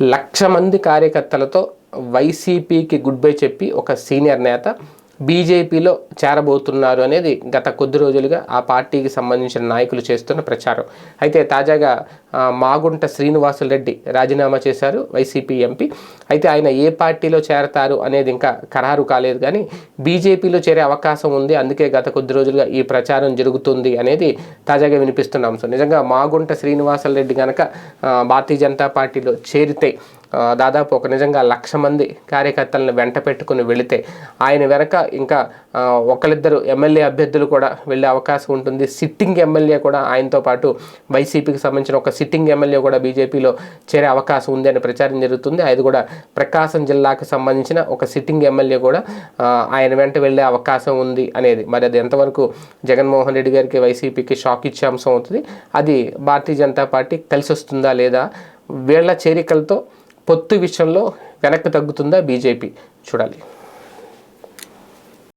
లక్ష మంది కార్యకర్తలతో వైసీపీకి గుడ్ బై చెప్పి ఒక సీనియర్ నేత బీజేపీలో చేరబోతున్నారు అనేది గత కొద్ది రోజులుగా ఆ పార్టీకి సంబంధించిన నాయకులు చేస్తున్న ప్రచారం. అయితే తాజాగా మాగుంట శ్రీనివాసులు రెడ్డి రాజీనామా చేశారు వైసీపీ ఎంపీ. అయితే ఆయన ఏ పార్టీలో చేరతారు అనేది ఇంకా ఖరారు కాలేదు కానీ బీజేపీలో చేరే అవకాశం ఉంది. అందుకే గత కొద్ది రోజులుగా ఈ ప్రచారం జరుగుతుంది అనేది తాజాగా వినిపిస్తున్న అంశం. నిజంగా మాగుంట శ్రీనివాసులు రెడ్డి కనుక భారతీయ జనతా పార్టీలో చేరితే దాదాపు ఒక నిజంగా లక్ష మంది కార్యకర్తలను వెంట పెట్టుకుని వెళితే ఆయన వెనక ఇంకా ఒకరిద్దరు ఒకళ్ళిద్దరు ఎమ్మెల్యే అభ్యర్థులు కూడా వెళ్ళే అవకాశం ఉంటుంది. సిట్టింగ్ ఎమ్మెల్యే కూడా ఆయనతో పాటు వైసీపీకి సంబంధించిన ఒక సిట్టింగ్ ఎమ్మెల్యే కూడా బీజేపీలో చేరే అవకాశం ఉంది అని ప్రచారం జరుగుతుంది. అది కూడా ప్రకాశం జిల్లాకు సంబంధించిన ఒక సిట్టింగ్ ఎమ్మెల్యే కూడా ఆయన వెంట వెళ్ళే అవకాశం ఉంది అనేది. మరి అది ఎంతవరకు జగన్మోహన్ రెడ్డి గారికి వైసీపీకి షాక్ ఇచ్చే అంశం అవుతుంది. అది భారతీయ జనతా పార్టీ కలిసి వస్తుందా లేదా? వీళ్ళ చేరికలతో పొత్తు విషయంలో వెనక్కి తగ్గుతుందా బీజేపీ? చూడాలి.